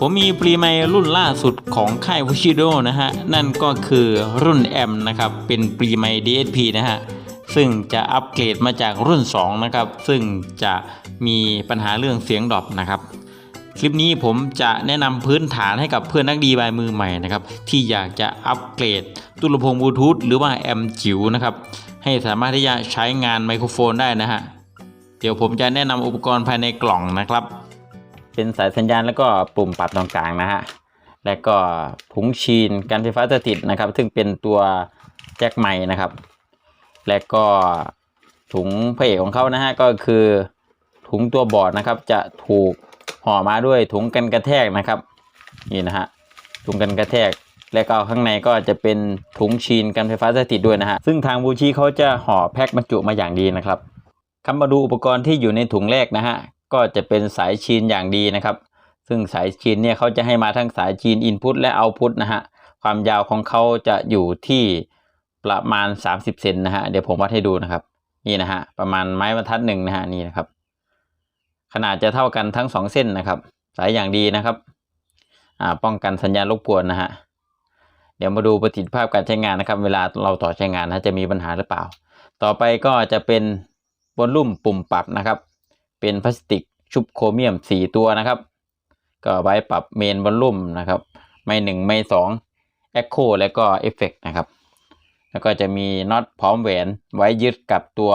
ผมมีปรีไมรุ่นล่าสุดของค่าย Bushido นะฮะ นั่นก็คือรุ่น M นะครับ เป็นปรีไม DSP นะฮะ ซึ่งจะอัปเกรดมาจากรุ่น 2 นะครับ ซึ่งจะมีปัญหาเรื่องเสียงดรอปนะครับ คลิปนี้ผมจะแนะนำพื้นฐานให้กับเพื่อนนักดีบายมือใหม่นะครับ ที่อยากจะอัปเกรดตู้ลำโพงบลูทูธหรือว่าแอมจิ๋วนะครับ ให้สามารถที่จะใช้งานไมโครโฟนได้นะฮะ เดี๋ยวผมจะแนะนำอุปกรณ์ภายในกล่องนะครับ เป็นสายสัญญาณแล้วก็ปุ่มปรับตรงกลางนะฮะและก็ถุงชีนการไฟฟ้าสถิตนะครับ ซึ่งเป็นตัวแจ็คไม้นะครับ และก็ถุงพระเอกของเขานะฮะก็คือถุงตัวบอร์ดนะครับ จะถูกห่อมาด้วยถุงกันกระแทกนะครับนี่นะฮะถุงกันกระแทก และก็ข้างในก็จะเป็นถุงชีนกันไฟฟ้าสถิตด้วยนะฮะซึ่งทางบูชีเขาจะห่อแพ็คบรรจุมาอย่างดีนะครับคำมาดูอุปกรณ์ที่อยู่ในถุงแรกนะฮะ ก็จะเป็นสายชีนอย่างดีนะครับ ซึ่งสายชีนเนี่ยเขาจะให้มาทั้งสายชีนอินพุตและเอาพุตนะฮะความยาวของเขาจะอยู่ที่ประมาณ 30 เซนนะฮะเดี๋ยวผมวัดให้ดูนะครับ นี่นะฮะประมาณไม้บรรทัดหนึ่งนะฮะนี่นะครับ ขนาดจะเท่ากันทั้งสองเส้นนะครับ สายอย่างดีนะครับอ่าป้องกันสัญญาณรบกวนนะฮะเดี๋ยวมาดูประสิทธิภาพการใช้งานนะครับ เวลาเราต่อใช้งานนะจะมีปัญหาหรือเปล่า ต่อไปก็จะเป็นบนลุ่มปุ่มปรับนะครับ เป็นพลาสติกชุบโครเมียม 4 ตัวนะครับ ก็ไว้ปรับเมนบนลุ่มนะครับไม่หนึ่งไม่สองเอ็กโคและก็เอฟเฟกนะครับ แล้วก็จะมีน็อตพร้อมแหวนไว้ยึดกับตัว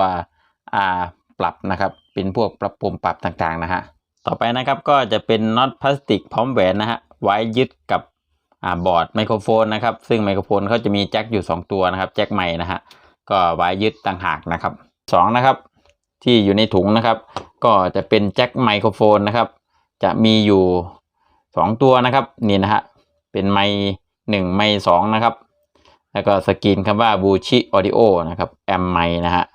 อ่าปรับนะครับ เป็นพวกปรับปุ่มปรับต่างๆนะฮะต่อไปนะครับก็จะเป็นน็อตพลาสติกพร้อมแหวนนะฮะไว้ยึดกับอ่าบอร์ดไมโครโฟนนะครับซึ่งไมโครโฟนเขาจะมีแจ็คอยู่ 2 ตัวนะครับแจ็คใหม่นะฮะก็ไว้ยึดต่างหากนะครับสองนะครับที่อยู่ในถุงนะครับ ก็จะเป็นแจ็คไมโครโฟนนะครับ จะมีอยู่ 2 ตัวนะครับนี่นะฮะเป็นไมหนึ่งไมสองนะครับ แล้วก็สกรีนคำว่าบูชิออดิโอนะครับแอมไมนะฮะ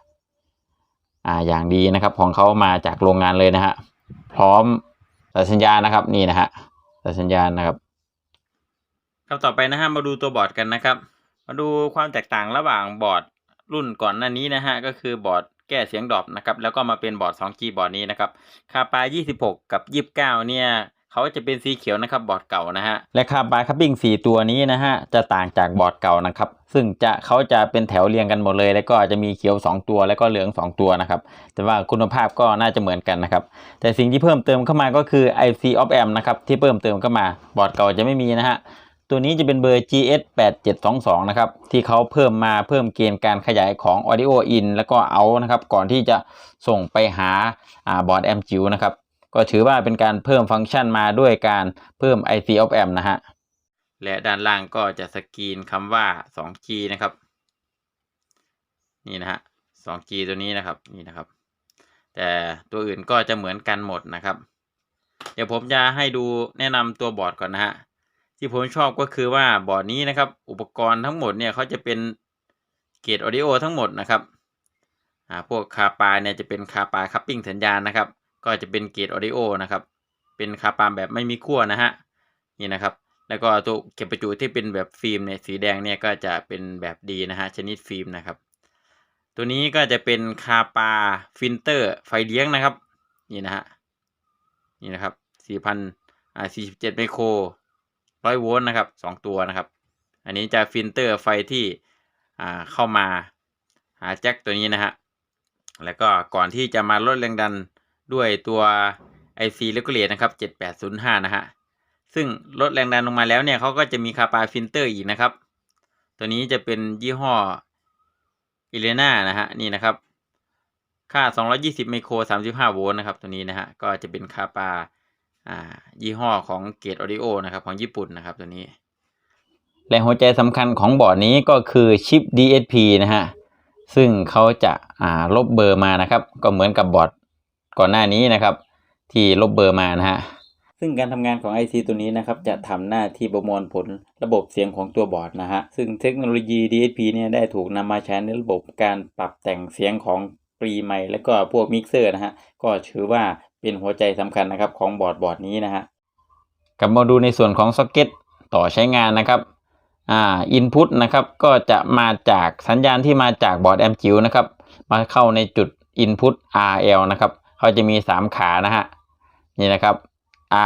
อ่าอย่างดีนะครับของเขามาจากโรงงานเลยนะฮะพร้อมสัญญาณนะครับนี่นะฮะสัญญาณนะครับครับต่อไปนะฮะมาดูตัวบอร์ดกันนะครับ มาดูความแตกต่างระหว่างบอร์ดรุ่นก่อนหน้านี้นะฮะก็คือบอร์ด แก้เสียงดรอปนะครับ แล้วก็มาเป็นบอร์ด 2G บอร์ดนี้นะครับคาปา26 กับ 29 เนี่ยเขาจะเป็นสีเขียวนะครับบอร์ดเก่านะฮะและคาปาคัพปิ้ง4 ตัวนี้นะฮะจะต่างจากบอร์ดเก่านะครับ ซึ่งจะเขาจะเป็นแถวเรียงกันหมดเลย แล้วก็จะมีเขียว 2 ตัวแล้วก็เหลือง 2 ตัวนะครับ แต่ว่าคุณภาพก็น่าจะเหมือนกันนะครับ แต่สิ่งที่เพิ่มเติมเข้ามาก็คือ IC of amp นะครับที่เพิ่มเติมเข้ามาบอร์ดเก่าจะไม่มีนะฮะ ตัวนี้จะเป็นเบอร์ GS 8722นะครับที่เขาเพิ่มมาเพิ่มเกณฑ์การขยายของ Audio In แล้วก็ Out นะครับก่อนที่จะส่งไปหาอ่าบอร์ดแอมจิวนะครับก็ถือว่าเป็นการเพิ่มฟังก์ชันมาด้วยการเพิ่ม IC of amp นะฮะและด้านล่างก็จะสกรีนคำว่า 2G นะครับ นี่นะฮะ 2G ตัวนี้นะครับนี่นะครับ แต่ตัวอื่นก็จะเหมือนกันหมดนะครับ เดี๋ยวผมจะให้ดูแนะนำตัวบอร์ดก่อนนะฮะ ที่ผมชอบก็คือว่าบอร์ดนี้นะครับ อุปกรณ์ทั้งหมดเนี่ยเขาจะเป็นเกรดออดิโอทั้งหมดนะครับอ่าพวกคาปาเนี่ยจะเป็นคาปาคัพปิ้งสัญญาณนะครับ ก็จะเป็นเกรดออดิโอนะครับ เป็นคาปาแบบไม่มีขั้วนะฮะนี่นะครับ แล้วก็ตัวเก็บประจุที่เป็นแบบฟิล์มเนี่ยสีแดงเนี่ยก็จะเป็นแบบดีนะฮะชนิดฟิล์มนะครับ ตัวนี้ก็จะเป็นคาปาฟิลเตอร์ไฟเลี้ยงนะครับนี่นะฮะนี่นะครับสี่พันอ่าสี่สิบเจ็ดไมโคร ร้อยโวลต์นะครับสองตัวนะครับ อันนี้จะฟิลเตอร์ไฟที่เข้ามาหาแจ็คตัวนี้นะฮะแล้วก็ก่อนที่จะมาลดแรงดันด้วยตัว IC Regulate นะครับ 7805 นะฮะ ซึ่งลดแรงดันลงมาแล้วเนี่ยเขาก็จะมีคาปาฟิลเตอร์อีกนะครับ ตัวนี้จะเป็นยี่ห้ออิเลนานะฮะ นี่นะครับ ค่า 220 ไมโคร 35 โวลต์นะครับ ตัวนี้นะฮะ ก็จะเป็นคาปา อ่ายี่ห้อของเกตออดิโอนะครับของญี่ปุ่นนะครับตัวนี้ และหัวใจสำคัญของบอร์ดนี้ก็คือชิป DSP นะฮะซึ่งเขาจะอ่าลบเบอร์มานะครับ ก็เหมือนกับบอร์ดก่อนหน้านี้นะครับ ที่ลบเบอร์มานะฮะซึ่งการทำงานของ IC ตัวนี้นะครับจะทำหน้าที่ประมวลผลระบบเสียงของตัวบอร์ดนะฮะ ซึ่งเทคโนโลยี DSP เนี่ยได้ถูกนำมาใช้ในระบบการปรับแต่งเสียงของปรีไมค์และก็พวกมิกเซอร์นะฮะ ก็ถือว่า เป็นหัวใจสำคัญนะครับของบอร์ดบอร์ดนี้นะฮะกลับมาดูในส่วนของซ็อกเก็ตต่อใช้งานนะครับอ่าอินพุตนะครับก็จะมาจากสัญญาณที่มาจากบอร์ดแอมจิ๋วนะครับมาเข้าในจุด Input RL นะครับเขาจะมี 3 ขานะฮะนี่นะครับ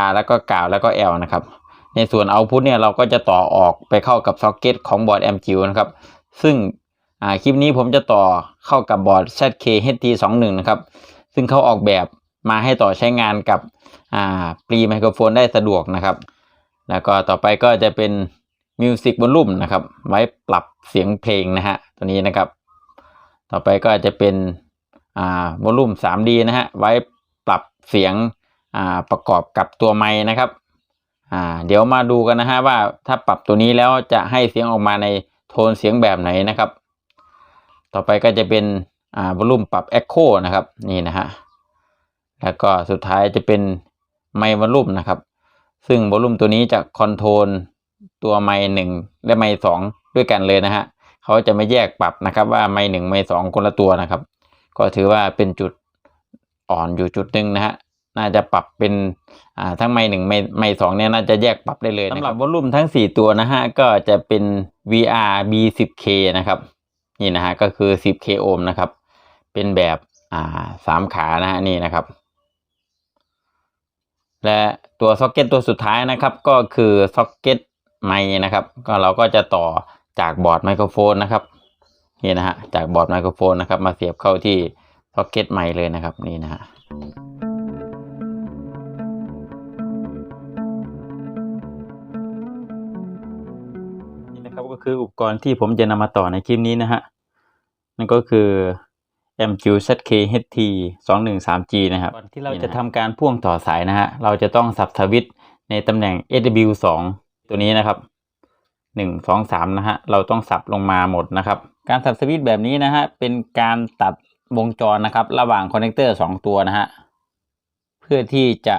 R แล้วก็กาวแล้วก็ L นะครับในส่วนเอาพุทเนี่ยเราก็จะต่อออกไปเข้ากับซ็อกเก็ตของบอร์ด MGU นะครับซึ่งอ่าคลิปนี้ผมจะต่อเข้ากับบอร์ด ZK HT21 นะครับซึ่งเขาออกแบบ มาให้ต่อใช้งานกับอ่าปรีไมโครโฟนได้สะดวกนะครับ แล้วก็ต่อไปก็จะเป็นมิวสิก o อลลุ่มนะครับ ไว้ปรับเสียงเพลงนะฮะตัวนี้นะครับ ต่อไปก็จะเป็นอ่าวอลลุ่ม 3D นะฮะไว้ปรับเสียงอ่าประกอบกับตัวไม้นะครับอ่าเดี๋ยวมาดูกันนะฮะว่าถ้าปรับตัวนี้แล้วจะให้เสียงออกมาในโทนเสียงแบบไหนนะครับ ต่อไปก็จะเป็นอ่าวอลลุ่มปรับ Echo นะครับนี่นะฮะ แล้วก็สุดท้ายจะเป็นไมค์วอลลุ่มนะครับ ซึ่งวอลลุ่มตัวนี้จะคอนโทรลตัวไมค์หนึ่งและไมค์สองด้วยกันเลยนะฮะเขาจะไม่แยกปรับนะครับว่าไมค์หนึ่งไมค์สองคนละตัวนะครับ ก็ถือว่าเป็นจุดอ่อนอยู่จุดหนึ่งนะฮะน่าจะปรับเป็นอ่าทั้งไมค์หนึ่งไมค์ไมสองเนี่ยน่าจะแยกปรับได้เลยสำหรับวอลลุ่มทั้งสี่ตัวนะฮะก็จะเป็น VR B10K นะครับนี่นะฮะก็คือ 10K โอห์มนะครับ เป็นแบบอ่าสามขานะฮะนี่นะครับ และตัวซ็อกเก็ตตัวสุดท้ายนะครับก็คือซ็อกเก็ตไมค์นะครับ ก็เราก็จะต่อจากบอร์ดไมโครโฟนนะครับนี่นะฮะจากบอร์ดไมโครโฟนนะครับ มาเสียบเข้าที่ซ็อกเก็ตไมค์เลยนะครับนี่นะฮะนี่นะครับก็คืออุปกรณ์ที่ผมจะนำมาต่อในคลิปนี้นะฮะนั่นก็คือ MQ ZK HT 213G นะครับก่อนที่เราจะทำการพ่วงต่อสายนะฮะ เราจะต้องสับสวิตช์ในตำแหน่ง SW2 ตัวนี้นะครับ 1 2 3 นะฮะ เราต้องสับลงมาหมดนะครับ การสับสวิตช์แบบนี้นะฮะ เป็นการตัดวงจรนะครับ ระหว่างคอนเนคเตอร์ 2 ตัวนะฮะ เพื่อที่จะ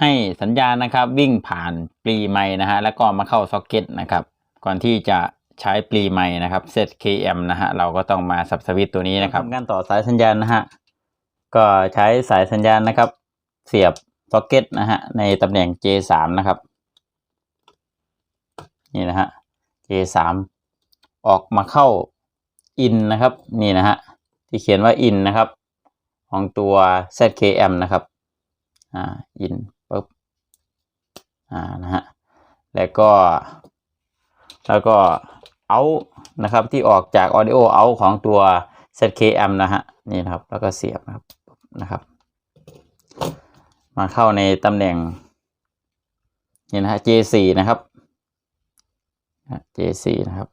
ให้สัญญาณนะครับ วิ่งผ่านปลีไม้นะฮะ แล้วก็มาเข้าซ็อกเก็ตนะครับ ก่อนที่จะ ใช้ปลีไม้นะครับ ZKM นะฮะเราก็ต้องมาสับสวิตตัวนี้นะครับทำการต่อสายสัญญาณนะฮะก็ใช้สายสัญญาณนะครับ เสียบซ็อกเก็ตนะฮะในตำแหน่ง J3 นะครับนี่นะฮะ J3 ออกมาเข้า in นะครับนี่นะฮะที่เขียนว่า in นะครับของตัว ZKM นะครับอ่า in ปุ๊บอ่านะฮะแล้วก็แล้วก็ out นะครับ ที่ออกจาก audio out ของตัว ZKM นะฮะนี่นะครับ แล้วก็เสียบนะครับนะครับ มาเข้าในตำแหน่งนี่นะฮะ J4 นะครับ J4 นะครับ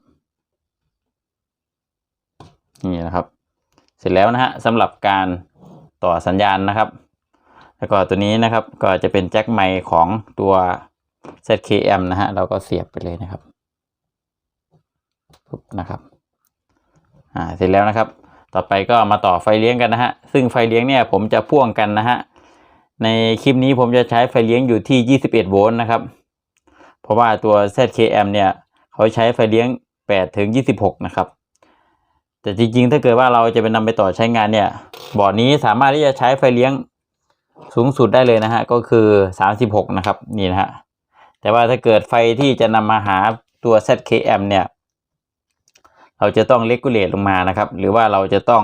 นี่นะครับ เสร็จแล้วนะฮะสำหรับการต่อสัญญาณนะครับ แล้วก็ตัวนี้นะครับก็จะเป็นแจ็คไมค์ของตัว ZKM นะฮะ เราก็เสียบไปเลยนะครับปุ๊บ นะครับอ่าเสร็จแล้วนะครับ ต่อไปก็มาต่อไฟเลี้ยงกันนะฮะซึ่งไฟเลี้ยงเนี่ยผมจะพ่วงกันนะฮะในคลิปนี้ผมจะใช้ไฟเลี้ยงอยู่ที่ 21 โวลต์นะครับ เพราะว่าตัว ZKM เนี่ยเขาใช้ไฟเลี้ยง 8 ถึง 26 นะครับ แต่จริงๆ ถ้าเกิดว่าเราจะไปนำไปต่อใช้งานเนี่ย บอร์ดนี้สามารถที่จะใช้ไฟเลี้ยงสูงสุดได้เลยนะฮะ ก็คือ 36 นะครับ นี่นะฮะ แต่ว่าถ้าเกิดไฟที่จะนำมาหาตัว ZKM เนี่ย เราจะต้องเลกูเลตลงมานะครับ หรือว่าเราจะต้อง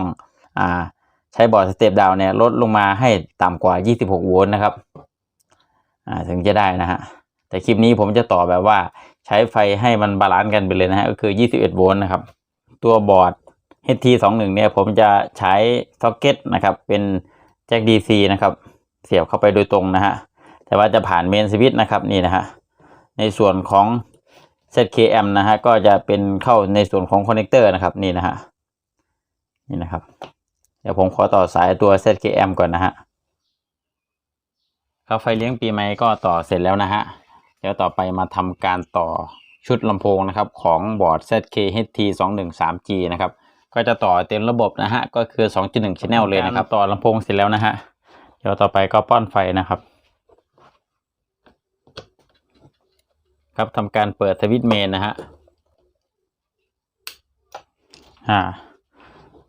อ่าใช้บอร์ดสเตปดาวเนี่ยลดลงมาให้ต่ำกว่า 26 โวลต์นะครับอ่าถึงจะได้นะฮะ แต่คลิปนี้ผมจะต่อแบบว่าใช้ไฟให้มันบาลานซ์กันไปเลยนะฮะ ก็คือ 21 โวลต์นะครับ ตัวบอร์ด HT21 เนี่ยผมจะใช้ซ็อกเก็ตนะครับ เป็นแจ็ค DC นะครับ เสียบเข้าไปโดยตรงนะฮะ แต่ว่าจะผ่านเมนสวิตช์นะครับนี่นะฮะ ในส่วนของ ZKM นะฮะก็จะเป็นเข้าในส่วนของคอนเนคเตอร์นะครับนี่นะฮะนี่นะครับ เดี๋ยวผมขอต่อสายตัว ZKM ก่อนนะฮะครับไฟเลี้ยงปีใหม่ก็ต่อเสร็จแล้วนะฮะเดี๋ยวต่อไปมาทำการต่อชุดลำโพงนะครับของบอร์ด ZK-HT213G นะครับก็จะต่อเต็มระบบนะฮะก็คือ 2.1 channel เลยนะครับ ต่อลำโพงเสร็จแล้วนะฮะเดี๋ยวต่อไปก็ป้อนไฟนะครับ ครับทำการเปิดสวิตช์เมนนะฮะอ่า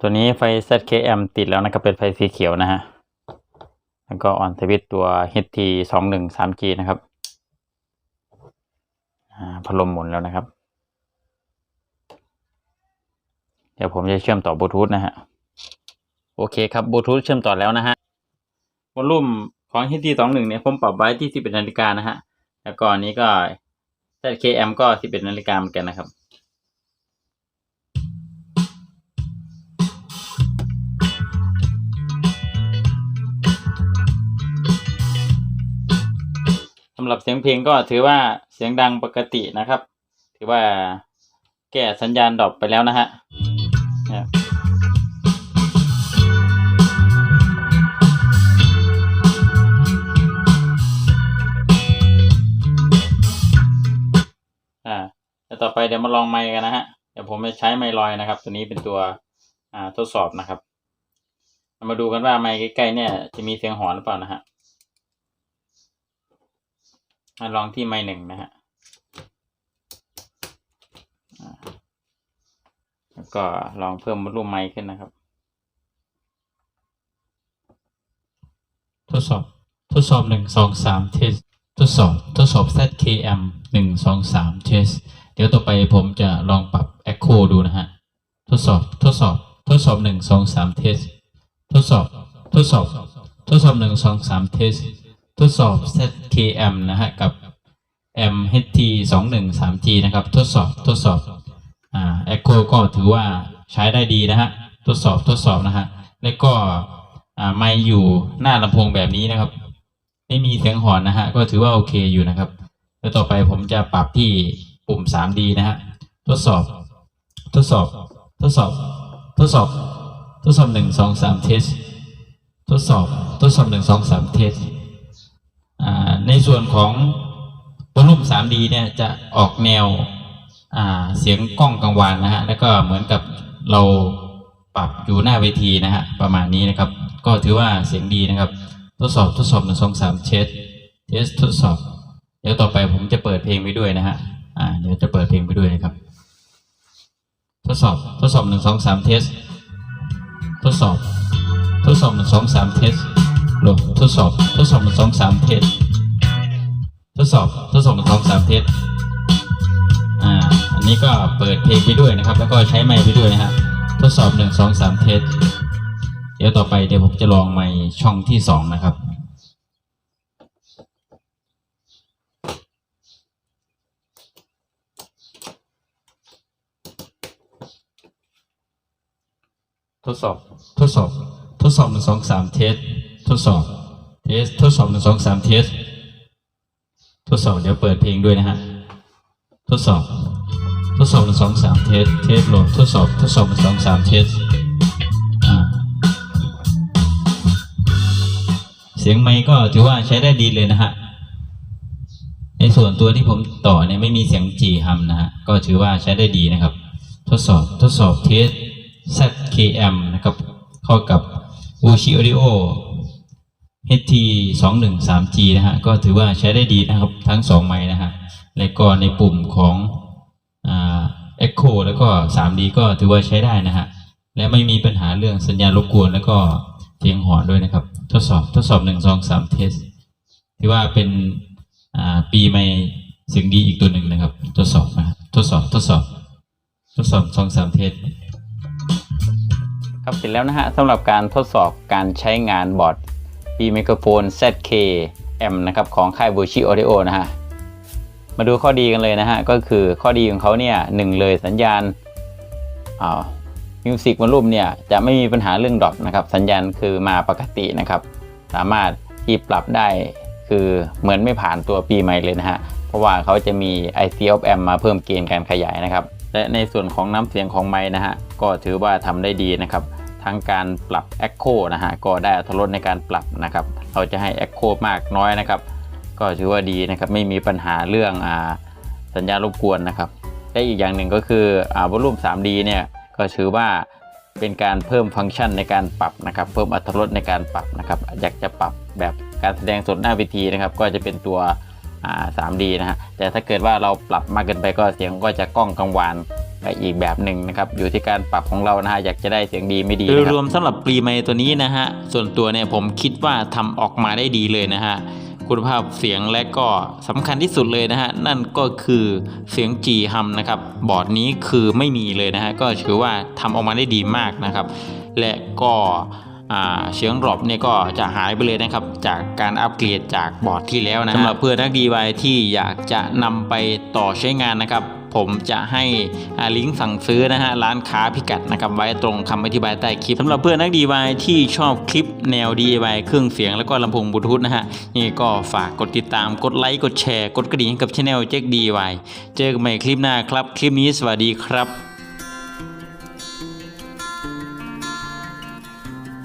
ตัวนี้ไฟ ZKM ติดแล้วนะครับเป็นไฟสีเขียวนะฮะแล้วก็ออนสวิตช์ตัว HT213G นะครับอ่าพัดลมหมุนแล้วนะครับ เดี๋ยวผมจะเชื่อมต่อบลูทูธนะฮะ โอเคครับบลูทูธเชื่อมต่อแล้วนะฮะวอลลุ่มของ HT สองหนึ่งเนี่ยผมปรับไว้ที่สิบนาฬิกานะฮะ แล้วก็อันนี้ก็ ZKM ก็สิบเอ็ดนาฬิกาเหมือนกันนะครับ สำหรับเสียงเพลงก็ถือว่าเสียงดังปกตินะครับ ถือว่าแก้สัญญาณดรอปไปแล้วนะฮะ ต่อไปเดี๋ยวมาลองไมค์กันนะฮะ เดี๋ยวผมจะใช้ไมค์ลอยนะครับ ตัวนี้เป็นตัวอ่าทดสอบนะครับ มาดูกันว่าไมค์ใกล้ๆเนี่ย จะมีเสียงหอนหรือเปล่านะฮะมาลองที่ไม้หนึ่งนะฮะแล้วก็ลองเพิ่มวอลลุ่มไมค์ขึ้นนะครับ ทดสอบ ทดสอบหนึ่งสองสามเทสทดสอบ ทดสอบ ZKM หนึ่งส เดี๋ยวต่อไปผมจะลองปรับ Echo ดูนะฮะ ทดสอบทดสอบ ทดสอบหนึ่งสองสามเทส ทดสอบ ทดสอบ ทดสอบหนึ่งสองสามเทส ทดสอบ ZKM นะฮะ กับ MHT สองหนึ่งสาม G นะครับ ทดสอบทดสอบ อ่า Echo ก็ถือว่าใช้ได้ดีนะฮะ ทดสอบทดสอบนะฮะ แล้วก็อ่าไม่อยู่หน้าลำโพงแบบนี้นะครับ ไม่มีเสียงหอนนะฮะ ก็ถือว่าโอเคอยู่นะครับ แล้วต่อไปผมจะปรับที่ ปุ่ม 3D นะฮะทดสอบ ทดสอบ ทดสอบ ทดสอบ ทดสอบหนึ่งสองสามเทส ทดสอบ ทดสอบหนึ่งสองสามเทสอ่าในส่วนของวอลลุ่ม 3D เนี่ยจะออกแนวเสียงกล้องกังวานนะฮะ แล้วก็เหมือนกับเราปรับอยู่หน้าเวทีนะฮะ ประมาณนี้นะครับ ก็ถือว่าเสียงดีนะครับ ทดสอบ ทดสอบหนึ่งสองสามเทส เทส ทดสอบ เดี๋ยวต่อไปผมจะเปิดเพลงไปด้วยนะฮะ อ่าเดี๋ยวจะเปิดเพลงไปด้วยนะครับ ทดสอบทดสอบหนึ่งสองสามเทส ทดสอบ ทดสอบหนึ่งสองสามเทสหลดทดสอบ ทดสอบหนึ่งสองสามเทส ทดสอบ ทดสอบหนึ่งสองสามเทส อ่า อันนี้ก็เปิดเพลงไปด้วยนะครับ แล้วก็ใช้ไมค์ไปด้วยนะฮะ ทดสอบหนึ่งสองสามเทส เดี๋ยวต่อไปเดี๋ยวผมจะลองไมค์ช่องที่สองนะครับ ทดสอบ ทดสอบ ทดสอบหนึ่งสองสามเทส ทดสอบ เทส ทดสอบหนึ่งสองสามเทส ทดสอบ เดี๋ยวเปิดเพลงด้วยนะฮะ ทดสอบ ทดสอบหนึ่งสองสามเทส เทสโหลด ทดสอบ ทดสอบหนึ่งสองสามเทส เสียงไมค์ก็ถือว่าใช้ได้ดีเลยนะฮะ ในส่วนตัวที่ผมต่อเนี่ยไม่มีเสียงจีฮัมนะฮะ ก็ถือว่าใช้ได้ดีนะครับ ทดสอบ ทดสอบ เทสแซ km นะครับ เข้ากับ u c h i Audio HT 2 1 3 G นะฮะ ก็ถือว่าใช้ได้ดีนะครับ ทั้ง 2 ไมค์นะฮะ และก็ในปุ่มของอ่า Echo แล้วก็ 3D ก็ถือว่าใช้ได้นะฮะ และไม่มีปัญหาเรื่องสัญญาณรบกวน แล้วก็เสียงหอนด้วยนะครับ ทดสอบทดสอบ 1 2 3 เทสถือว่าเป็นอ่าปีใหม่เสียงดีอีกตัวหนึ่งนะครับ ทดสอบนะฮะทดสอบทดสอบ ทดสอบสองสามเทส ครับเสร็จแล้วนะฮะสำหรับการทดสอบการใช้งานบอร์ดปีไมโครโฟน ZKM นะครับของค่าย v i r t u Audio นะฮะมาดูข้อดีกันเลยนะฮะก็คือข้อดีของเขาเนี่ยหนึ่งเลยสัญญาณอ่ามิวสิกวอลลุ่มเนี่ยจะไม่มีปัญหาเรื่องดรอปนะครับสัญญาณคือมาปกตินะครับ สามารถที่ปรับได้คือเหมือนไม่ผ่านตัวปีใหม่เลยนะฮะเพราะว่าเขาจะมี IC of M มาเพิ่มเกณฑ์การขยายนะครับ และในส่วนของน้ำเสียงของไม้นะฮะก็ถือว่าทำได้ดีนะครับทั้งการปรับ Echo นะฮะก็ได้อัตรถรสในการปรับนะครับเราจะให้ Echo มากน้อยนะครับ ก็ถือว่าดีนะครับไม่มีปัญหาเรื่องอ่าสัญญาณรบกวนนะครับและอีกอย่างหนึ่งก็คืออ่าวอลุ่ม 3D เนี่ยก็ถือว่าเป็นการเพิ่มฟังก์ชันในการปรับนะครับ เพิ่มอัตรถรสในการปรับนะครับ อยากจะปรับแบบการแสดงสดหน้าเวทีนะครับ ก็จะเป็นตัว 3D นะฮะแต่ถ้าเกิดว่าเราปรับมากเกินไปก็เสียงก็จะก้องกังวานไปอีกแบบหนึ่งนะครับอยู่ที่การปรับของเรานะฮะอยากจะได้เสียงดีไม่ดีโดยรวมสำหรับปรีไมตัวนี้นะฮะส่วนตัวเนี่ยผมคิดว่าทำออกมาได้ดีเลยนะฮะคุณภาพเสียงและก็สำคัญที่สุดเลยนะฮะนั่นก็คือเสียงจีฮัมนะครับบอร์ดนี้คือไม่มีเลยนะฮะก็ถือว่าทำออกมาได้ดีมากนะครับ และก็ เสียงดรอปเนี่ยก็จะหายไปเลยนะครับ จากการอัปเกรดจากบอร์ดที่แล้วนะสำหรับเพื่อนนัก DIY ที่อยากจะนำไปต่อใช้งานนะครับผมจะให้ลิงก์สั่งซื้อนะฮะร้านค้าพิกัดนะครับไว้ตรงคำอธิบายใต้คลิปสำหรับเพื่อนนัก DIY ที่ชอบคลิปแนว DIY เครื่องเสียงแล้วก็ลำโพงบลูทูธนะฮะนี่ก็ฝากกดติดตามกดไลค์กดแชร์ กดกระดิ่งให้กับช anel แจ็ค DIY เจอกันใหม่คลิปหน้าครับ คลิปนี้สวัสดีครับ